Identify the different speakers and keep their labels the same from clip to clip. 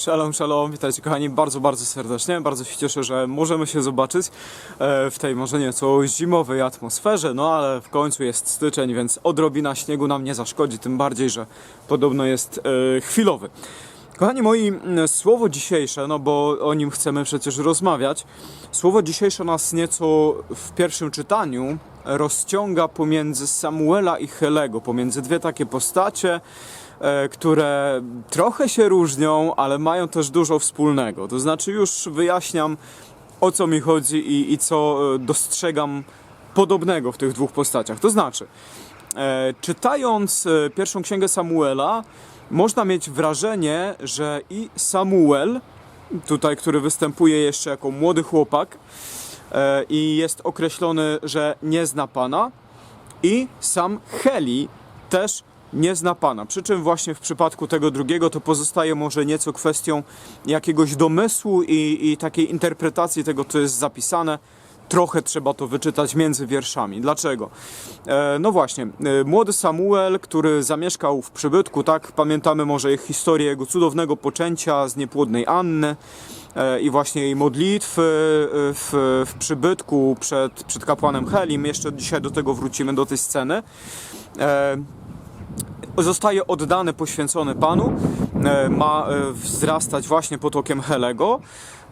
Speaker 1: Shalom, shalom, witajcie kochani. Bardzo, bardzo serdecznie. Bardzo się cieszę, że możemy się zobaczyć e, w tej może nieco zimowej atmosferze, no ale w końcu jest styczeń, więc odrobina śniegu nam nie zaszkodzi, tym bardziej, że podobno jest e, chwilowy. Kochani moi, słowo dzisiejsze, no bo o nim chcemy przecież rozmawiać, słowo dzisiejsze nas nieco w pierwszym czytaniu rozciąga pomiędzy Samuela i Helego, pomiędzy dwie takie postacie, które trochę się różnią, ale mają też dużo wspólnego. To znaczy, już wyjaśniam o co mi chodzi i, i co e, dostrzegam podobnego w tych dwóch postaciach. To znaczy, e, czytając e, pierwszą księgę Samuela, można mieć wrażenie, że i Samuel, tutaj, który występuje jeszcze jako młody chłopak e, i jest określony, że nie zna Pana, i sam Heli też nie zna Pana. Przy czym właśnie w przypadku tego drugiego to pozostaje może nieco kwestią jakiegoś domysłu i, i takiej interpretacji tego, co jest zapisane. Trochę trzeba to wyczytać między wierszami. Dlaczego? E, no właśnie, e, młody Samuel, który zamieszkał w przybytku, tak, pamiętamy może ich historię jego cudownego poczęcia z niepłodnej Anny e, i właśnie jej modlitwy e, w, w przybytku przed, przed kapłanem Helim. Jeszcze dzisiaj do tego wrócimy, do tej sceny. E, zostaje oddany, poświęcony Panu, e, ma e, wzrastać właśnie potokiem Helego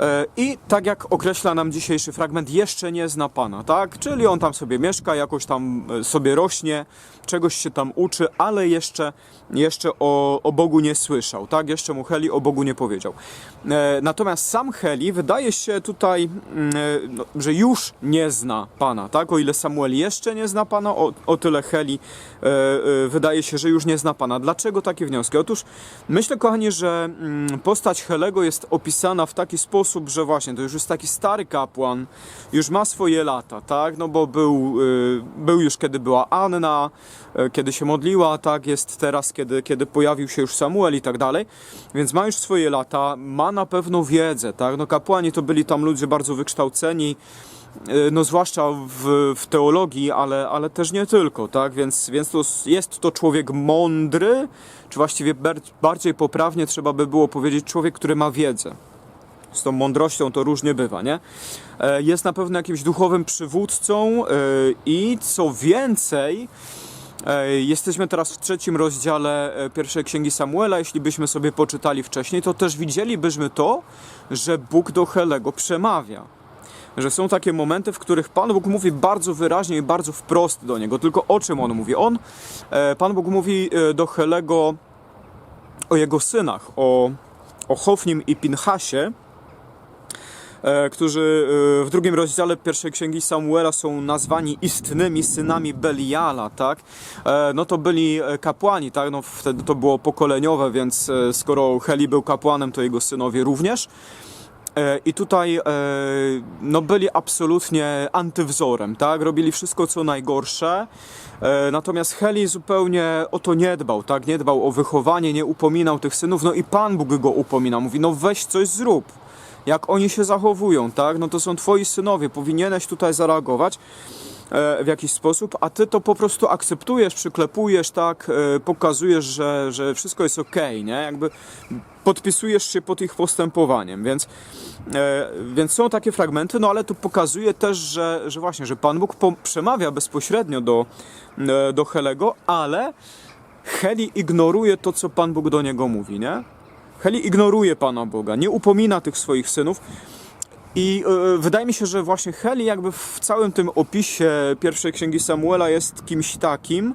Speaker 1: e, i tak jak określa nam dzisiejszy fragment, jeszcze nie zna Pana, tak? Czyli on tam sobie mieszka, jakoś tam sobie rośnie, czegoś się tam uczy, ale jeszcze, jeszcze o, o Bogu nie słyszał, tak? Jeszcze mu Heli o Bogu nie powiedział. E, Natomiast sam Heli wydaje się tutaj, mm, e, no, że już nie zna Pana, tak? O ile Samuel jeszcze nie zna Pana, o, o tyle Heli e, wydaje się, że już nie zna Pana. Dlaczego takie wnioski? Otóż myślę, kochani, że mm, postać Helego jest opisana w taki sposób, że właśnie to już jest taki stary kapłan, już ma swoje lata, tak? No bo był, był już kiedy była Anna, kiedy się modliła, tak? Jest teraz, kiedy, kiedy pojawił się już Samuel i tak dalej. Więc ma już swoje lata, ma na pewno wiedzę, tak? No kapłani to byli tam ludzie bardzo wykształceni, y, no zwłaszcza w, w teologii, ale, ale też nie tylko, tak? Więc, więc to jest to człowiek mądry, czy właściwie bardziej poprawnie trzeba by było powiedzieć człowiek, który ma wiedzę. Z tą mądrością to różnie bywa, nie? E, Jest na pewno jakimś duchowym przywódcą e, i co więcej, e, jesteśmy teraz w trzecim rozdziale e, pierwszej księgi Samuela. Jeśli byśmy sobie poczytali wcześniej, to też widzielibyśmy to, że Bóg do Helego przemawia że są takie momenty, w których Pan Bóg mówi bardzo wyraźnie i bardzo wprost do niego. Tylko o czym on mówi? On, e, Pan Bóg mówi e, do Helego o jego synach, o, o Hofnim i Pinchasie, którzy e, w drugim rozdziale pierwszej księgi Samuela są nazwani istnymi synami Beliala, tak? E, No to byli e, kapłani, tak? No wtedy to było pokoleniowe, więc e, skoro Heli był kapłanem, to jego synowie również. E, I tutaj e, no byli absolutnie antywzorem, tak? Robili wszystko co najgorsze. E, Natomiast Heli zupełnie o to nie dbał, tak? Nie dbał o wychowanie, nie upominał tych synów, no i Pan Bóg go upomina. Mówi, no weź coś zrób. Jak oni się zachowują, tak? No to są twoi synowie, powinieneś tutaj zareagować e, w jakiś sposób, a ty to po prostu akceptujesz, przyklepujesz, tak? E, Pokazujesz, że, że wszystko jest okej, nie? Jakby podpisujesz się pod ich postępowaniem, więc, e, więc są takie fragmenty, no ale to pokazuje też, że, że właśnie, że Pan Bóg przemawia bezpośrednio do, do Helego, ale Heli ignoruje to, co Pan Bóg do niego mówi, nie? Heli ignoruje Pana Boga, nie upomina tych swoich synów. I e, wydaje mi się, że właśnie Heli jakby w całym tym opisie pierwszej księgi Samuela jest kimś takim,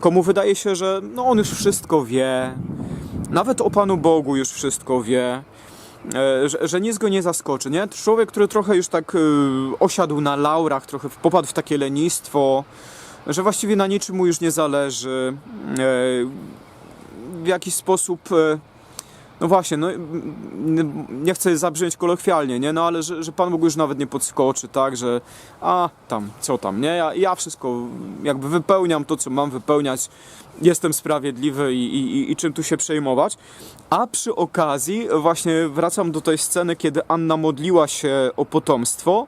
Speaker 1: komu wydaje się, że no on już wszystko wie, nawet o Panu Bogu już wszystko wie, e, że, że nic go nie zaskoczy, nie? Człowiek, który trochę już tak e, osiadł na laurach, trochę popadł w takie lenistwo, że właściwie na niczym mu już nie zależy, w jakiś sposób no właśnie, no nie chcę zabrzmieć kolokwialnie, nie, no ale że, że Pan Bóg już nawet nie podskoczy, tak, że a tam, co tam, nie, ja, ja wszystko jakby wypełniam to, co mam wypełniać, jestem sprawiedliwy i, i, i, i czym tu się przejmować. A przy okazji właśnie wracam do tej sceny, kiedy Anna modliła się o potomstwo,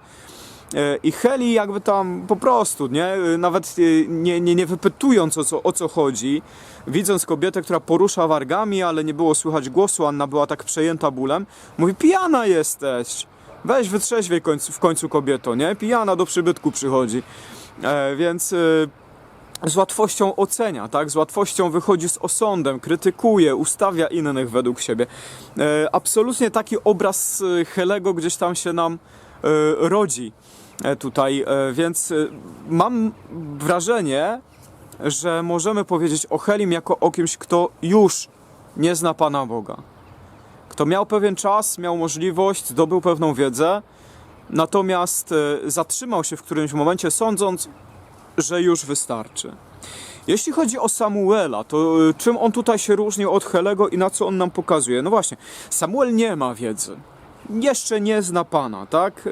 Speaker 1: I Heli jakby tam po prostu, nie? E, Nawet e, nie, nie, nie wypytując o co, o co chodzi, widząc kobietę, która porusza wargami, ale nie było słychać głosu, Anna była tak przejęta bólem, mówi, pijana jesteś, weź wytrzeźwiej końcu, w końcu kobieto, nie? Pijana do przybytku przychodzi. E, więc... E, z łatwością ocenia, tak? Z łatwością wychodzi z osądem, krytykuje, ustawia innych według siebie. E, absolutnie taki obraz e, Helego gdzieś tam się nam e, rodzi e, tutaj, e, więc e, mam wrażenie, że możemy powiedzieć o Helim jako o kimś, kto już nie zna Pana Boga. Kto miał pewien czas, miał możliwość, zdobył pewną wiedzę, natomiast e, zatrzymał się w którymś momencie, sądząc, że już wystarczy. Jeśli chodzi o Samuela, to czym on tutaj się różnił od Helego i na co on nam pokazuje? No właśnie, Samuel nie ma wiedzy. Jeszcze nie zna Pana, tak?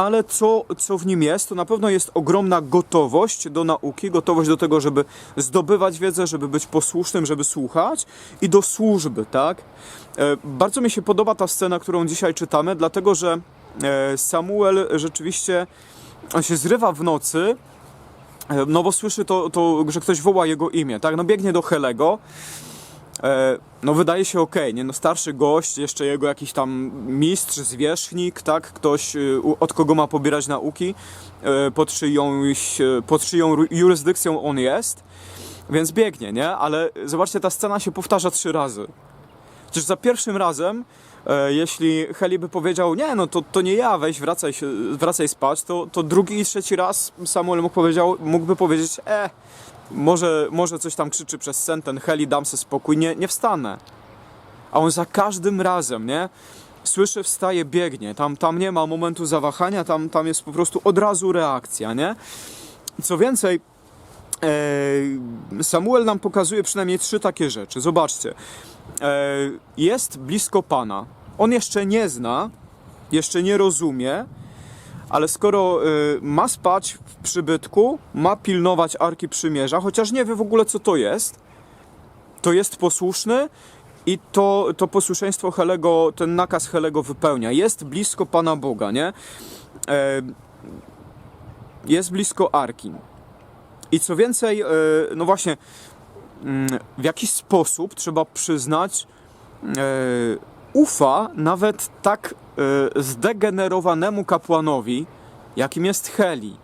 Speaker 1: Ale co, co w nim jest, to na pewno jest ogromna gotowość do nauki, gotowość do tego, żeby zdobywać wiedzę, żeby być posłusznym, żeby słuchać i do służby, tak? E, Bardzo mi się podoba ta scena, którą dzisiaj czytamy, dlatego że e, Samuel rzeczywiście on się zrywa w nocy, E, No bo słyszy to, to, że ktoś woła jego imię, tak? No biegnie do Helego. E, no wydaje się okej, nie? No starszy gość, jeszcze jego jakiś tam mistrz, zwierzchnik, tak? Ktoś, y, od kogo ma pobierać nauki, e, pod czyjąś, e, pod czyją jurysdykcją on jest. Więc biegnie, nie? Ale zobaczcie, ta scena się powtarza trzy razy. Przecież za pierwszym razem, e, jeśli Heli by powiedział, nie, no to, to nie ja, weź, wracaj, wracaj spać, to, to drugi i trzeci raz Samuel mógł powiedział, mógłby powiedzieć, e, może, może coś tam krzyczy przez sen, ten Heli, dam sobie spokój, nie, nie wstanę. A on za każdym razem, nie? Słyszy, wstaje, biegnie. Tam, tam nie ma momentu zawahania, tam, tam jest po prostu od razu reakcja, nie? Co więcej, e, Samuel nam pokazuje przynajmniej trzy takie rzeczy. Zobaczcie. E, jest blisko Pana. On jeszcze nie zna, jeszcze nie rozumie, ale skoro y, ma spać w przybytku, ma pilnować Arki Przymierza, chociaż nie wie w ogóle co to jest, to jest posłuszny i to, to posłuszeństwo Helego, ten nakaz Helego wypełnia. Jest blisko Pana Boga, nie? E, jest blisko Arki. I co więcej, e, no właśnie, mm, w jakiś sposób trzeba przyznać, e, ufa nawet tak zdegenerowanemu kapłanowi, jakim jest Heli,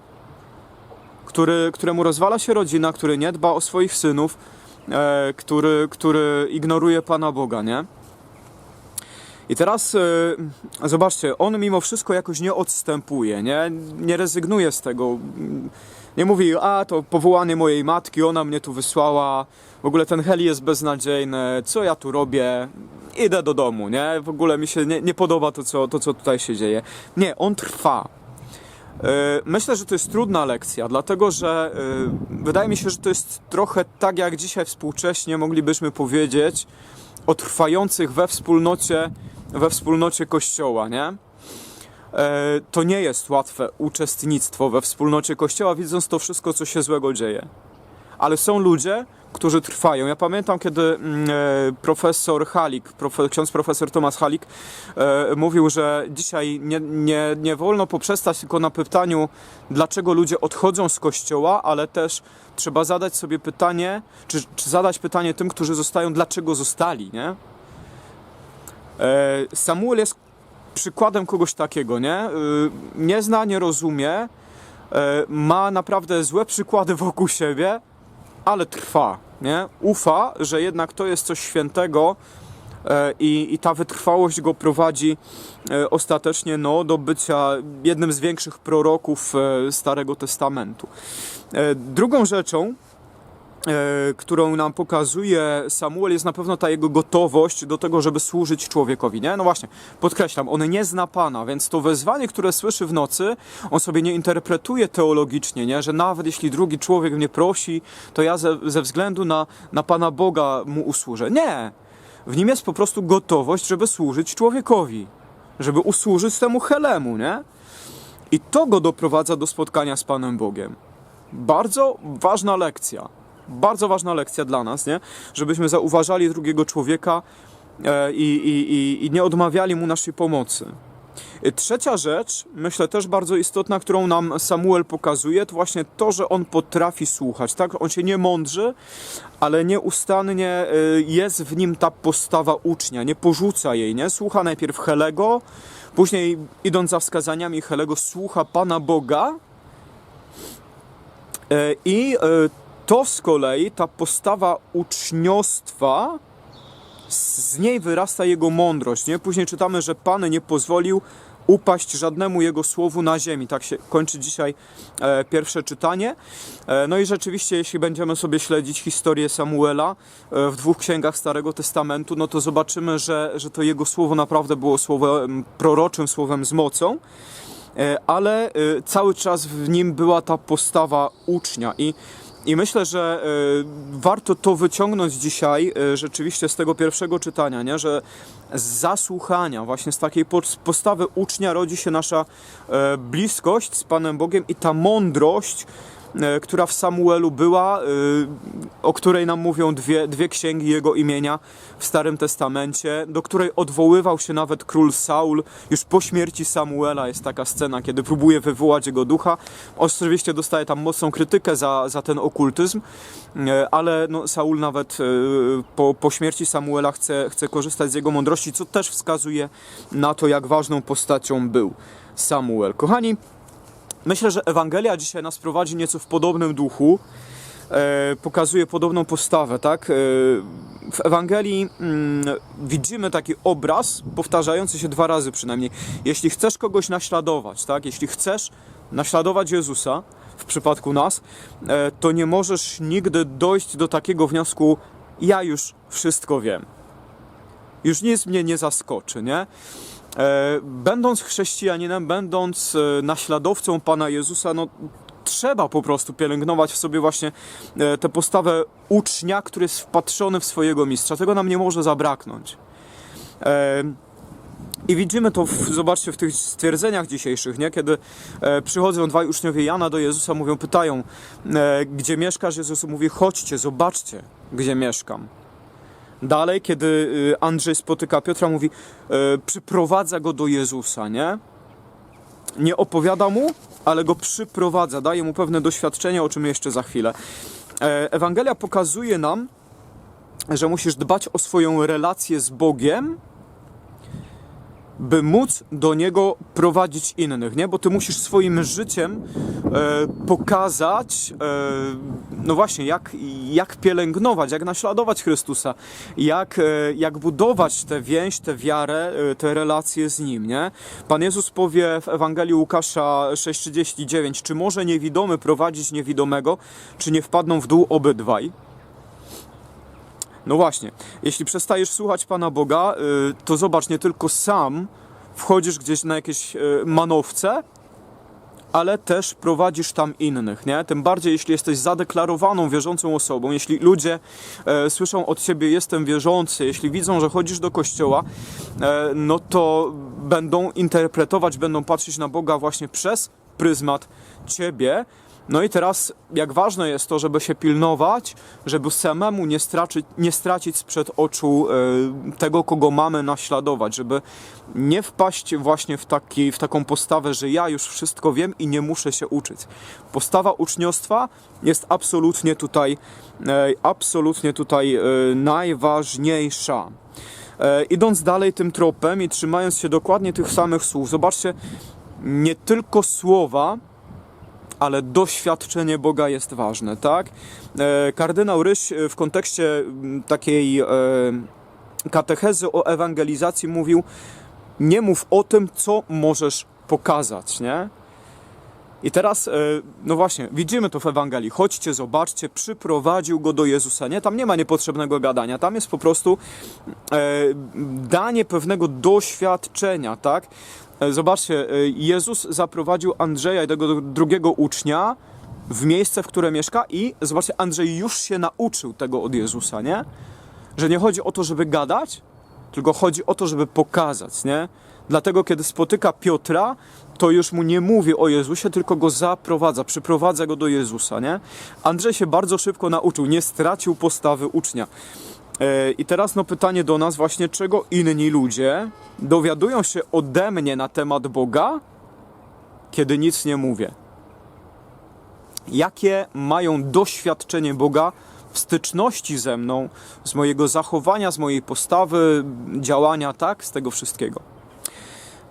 Speaker 1: który, któremu rozwala się rodzina, który nie dba o swoich synów, e, który, który ignoruje Pana Boga, nie? I teraz e, zobaczcie, on mimo wszystko jakoś nie odstępuje, nie? Nie rezygnuje z tego. Nie mówi, a to powołanie mojej matki, ona mnie tu wysłała. W ogóle ten Heli jest beznadziejny, co ja tu robię? Idę do domu, nie? W ogóle mi się nie, nie podoba to co, to, co tutaj się dzieje. Nie, on trwa. E, Myślę, że to jest trudna lekcja, dlatego że e, wydaje mi się, że to jest trochę tak, jak dzisiaj współcześnie moglibyśmy powiedzieć o trwających we wspólnocie, we wspólnocie Kościoła, nie? E, To nie jest łatwe uczestnictwo we wspólnocie Kościoła, widząc to wszystko, co się złego dzieje. Ale są ludzie, którzy trwają. Ja pamiętam, kiedy mm, e, profesor Halik, ksiądz profesor Tomasz Halik e, mówił, że dzisiaj nie, nie, nie wolno poprzestać tylko na pytaniu, dlaczego ludzie odchodzą z kościoła, ale też trzeba zadać sobie pytanie, czy, czy zadać pytanie tym, którzy zostają, dlaczego zostali, nie? E, Samuel jest przykładem kogoś takiego, nie? Nie zna, nie rozumie, ma naprawdę złe przykłady wokół siebie, ale trwa, nie? Ufa, że jednak to jest coś świętego e, i, i ta wytrwałość go prowadzi e, ostatecznie no, do bycia jednym z większych proroków e, Starego Testamentu. Drugą rzeczą, którą nam pokazuje Samuel, jest na pewno ta jego gotowość do tego, żeby służyć człowiekowi, nie? No właśnie, podkreślam, on nie zna Pana, więc to wezwanie, które słyszy w nocy, on sobie nie interpretuje teologicznie, nie? Że nawet jeśli drugi człowiek mnie prosi, to ja ze, ze względu na, na Pana Boga mu usłużę. Nie! W nim jest po prostu gotowość, żeby służyć człowiekowi, żeby usłużyć temu Helemu, nie? I to go doprowadza do spotkania z Panem Bogiem. Bardzo ważna lekcja. Bardzo ważna lekcja dla nas, nie? Żebyśmy zauważali drugiego człowieka e, i, i, i, i nie odmawiali mu naszej pomocy. E, Trzecia rzecz, myślę też bardzo istotna, którą nam Samuel pokazuje, to właśnie to, że on potrafi słuchać. Tak? On się nie mądrzy, ale nieustannie e, jest w nim ta postawa ucznia, nie porzuca jej, nie? Słucha najpierw Helego, później idąc za wskazaniami Helego, słucha Pana Boga, I to z kolei, ta postawa uczniostwa, z niej wyrasta jego mądrość. Nie? Później czytamy, że Pan nie pozwolił upaść żadnemu jego słowu na ziemi. Tak się kończy dzisiaj e, pierwsze czytanie. E, no i rzeczywiście, jeśli będziemy sobie śledzić historię Samuela e, w dwóch księgach Starego Testamentu, no to zobaczymy, że, że to jego słowo naprawdę było słowem proroczym, słowem z mocą. E, ale e, cały czas w nim była ta postawa ucznia i i myślę, że e, warto to wyciągnąć dzisiaj e, rzeczywiście z tego pierwszego czytania, nie? że z zasłuchania, właśnie z takiej pos- postawy ucznia rodzi się nasza e, bliskość z Panem Bogiem i ta mądrość, która w Samuelu była, e, o której nam mówią dwie, dwie księgi jego imienia w Starym Testamencie, do której odwoływał się nawet król Saul. Już po śmierci Samuela jest taka scena, kiedy próbuje wywołać jego ducha. Oczywiście dostaje tam mocną krytykę za, za ten okultyzm, e, ale no, Saul nawet e, po, po śmierci Samuela chce, chce korzystać z jego mądrości, co też wskazuje na to, jak ważną postacią był Samuel. Kochani, Myślę, że Ewangelia dzisiaj nas prowadzi nieco w podobnym duchu, e, pokazuje podobną postawę, tak? E, w Ewangelii mm, widzimy taki obraz powtarzający się dwa razy przynajmniej. Jeśli chcesz kogoś naśladować, tak? Jeśli chcesz naśladować Jezusa, w przypadku nas, e, to nie możesz nigdy dojść do takiego wniosku, ja już wszystko wiem. Już nic mnie nie zaskoczy, nie? E, Będąc chrześcijaninem, będąc e, naśladowcą Pana Jezusa, no trzeba po prostu pielęgnować w sobie właśnie e, tę postawę ucznia, który jest wpatrzony w swojego mistrza. Tego nam nie może zabraknąć. I widzimy to, w, zobaczcie, w tych stwierdzeniach dzisiejszych, nie? kiedy e, przychodzą dwaj uczniowie Jana do Jezusa, mówią, pytają, e, gdzie mieszkasz? Jezus mówi, chodźcie, zobaczcie, gdzie mieszkam. Dalej, kiedy y, Andrzej spotyka Piotra, mówi, e, przyprowadza go do Jezusa, nie? Nie opowiada mu, ale go przyprowadza, daje mu pewne doświadczenie, o czym jeszcze za chwilę. E, Ewangelia pokazuje nam, że musisz dbać o swoją relację z Bogiem, by móc do Niego prowadzić innych, nie? Bo Ty musisz swoim życiem e, pokazać, e, no właśnie, jak, jak pielęgnować, jak naśladować Chrystusa, jak, e, jak budować tę więź, tę wiarę, e, te relacje z Nim, nie? Pan Jezus powie w Ewangelii Łukasza 6,39, czy może niewidomy prowadzić niewidomego, czy nie wpadną w dół obydwaj? No właśnie, jeśli przestajesz słuchać Pana Boga, y, to zobacz, nie tylko sam wchodzisz gdzieś na jakieś y, manowce, ale też prowadzisz tam innych, nie? Tym bardziej, jeśli jesteś zadeklarowaną wierzącą osobą, jeśli ludzie e, słyszą od ciebie jestem wierzący, jeśli widzą, że chodzisz do kościoła, e, no to będą interpretować, będą patrzeć na Boga właśnie przez pryzmat ciebie. No i teraz, jak ważne jest to, żeby się pilnować, żeby samemu nie stracić, nie stracić sprzed oczu e, tego, kogo mamy naśladować, żeby nie wpaść właśnie w, taki, w taką postawę, że ja już wszystko wiem i nie muszę się uczyć. Postawa uczniostwa jest absolutnie tutaj, e, absolutnie tutaj e, najważniejsza. Idąc dalej tym tropem i trzymając się dokładnie tych samych słów, zobaczcie, nie tylko słowa, ale doświadczenie Boga jest ważne, tak? E, Kardynał Ryś e, w kontekście takiej e, katechezy o ewangelizacji mówił: Nie mów o tym, co możesz pokazać, nie? I teraz, no właśnie, widzimy to w Ewangelii. Chodźcie, zobaczcie, przyprowadził go do Jezusa. Nie, tam nie ma niepotrzebnego gadania, tam jest po prostu danie pewnego doświadczenia, tak? E, Zobaczcie, e, Jezus zaprowadził Andrzeja i tego drugiego ucznia w miejsce, w które mieszka i zobaczcie, Andrzej już się nauczył tego od Jezusa, nie? że nie chodzi o to, żeby gadać, tylko chodzi o to, żeby pokazać, nie? Dlatego, kiedy spotyka Piotra, to już mu nie mówi o Jezusie, tylko go zaprowadza, przyprowadza go do Jezusa, nie? Andrzej się bardzo szybko nauczył, nie stracił postawy ucznia. E, I teraz no pytanie do nas właśnie, czego inni ludzie dowiadują się ode mnie na temat Boga, kiedy nic nie mówię? Jakie mają doświadczenie Boga w styczności ze mną, z mojego zachowania, z mojej postawy, działania, tak, z tego wszystkiego.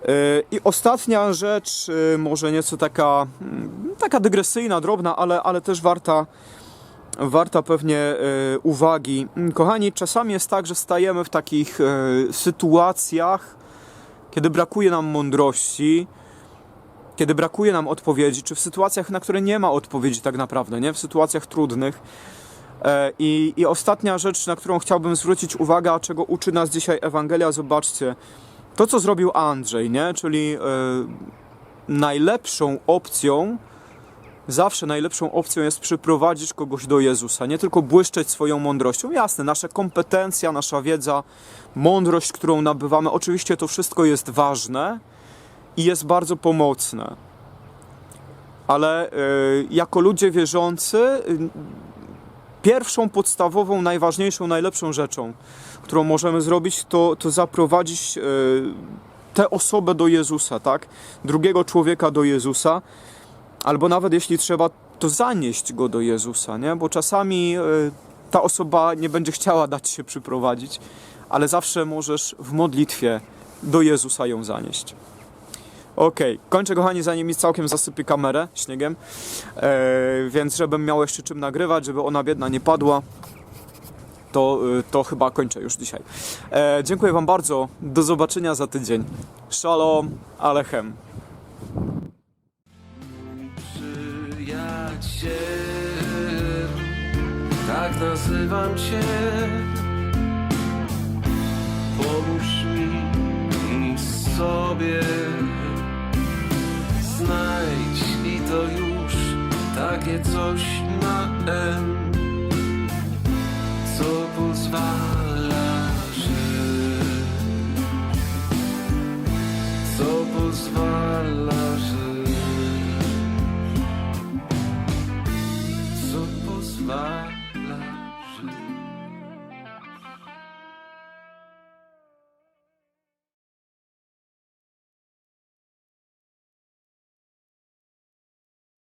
Speaker 1: Yy, I ostatnia rzecz, yy, może nieco taka, mm, taka dygresyjna, drobna, ale, ale też warta, warta pewnie yy, uwagi. Kochani, czasami jest tak, że stajemy w takich yy, sytuacjach, kiedy brakuje nam mądrości, kiedy brakuje nam odpowiedzi, czy w sytuacjach, na które nie ma odpowiedzi tak naprawdę, nie? W sytuacjach trudnych. E, I, I ostatnia rzecz, na którą chciałbym zwrócić uwagę, a czego uczy nas dzisiaj Ewangelia, zobaczcie. To, co zrobił Andrzej, nie? Czyli e, najlepszą opcją, zawsze najlepszą opcją jest przyprowadzić kogoś do Jezusa, nie tylko błyszczeć swoją mądrością. Jasne, nasza kompetencja, nasza wiedza, mądrość, którą nabywamy, oczywiście to wszystko jest ważne i jest bardzo pomocne. Ale e, jako ludzie wierzący, y, pierwszą, podstawową, najważniejszą, najlepszą rzeczą, którą możemy zrobić, to, to zaprowadzić e, tę osobę do Jezusa, tak? Drugiego człowieka do Jezusa, albo nawet jeśli trzeba, to zanieść go do Jezusa, nie? Bo czasami e, ta osoba nie będzie chciała dać się przyprowadzić, ale zawsze możesz w modlitwie do Jezusa ją zanieść. Okej, kończę kochani, zanim mi całkiem zasypie kamerę śniegiem, e, więc żebym miał jeszcze czym nagrywać, żeby ona biedna nie padła, to, e, to chyba kończę już dzisiaj. Dziękuję Wam bardzo, do zobaczenia za tydzień. Shalom, Alechem.
Speaker 2: Nazywam cię. Pomóż mi sobie znajdź i to już takie coś na M, co pozwala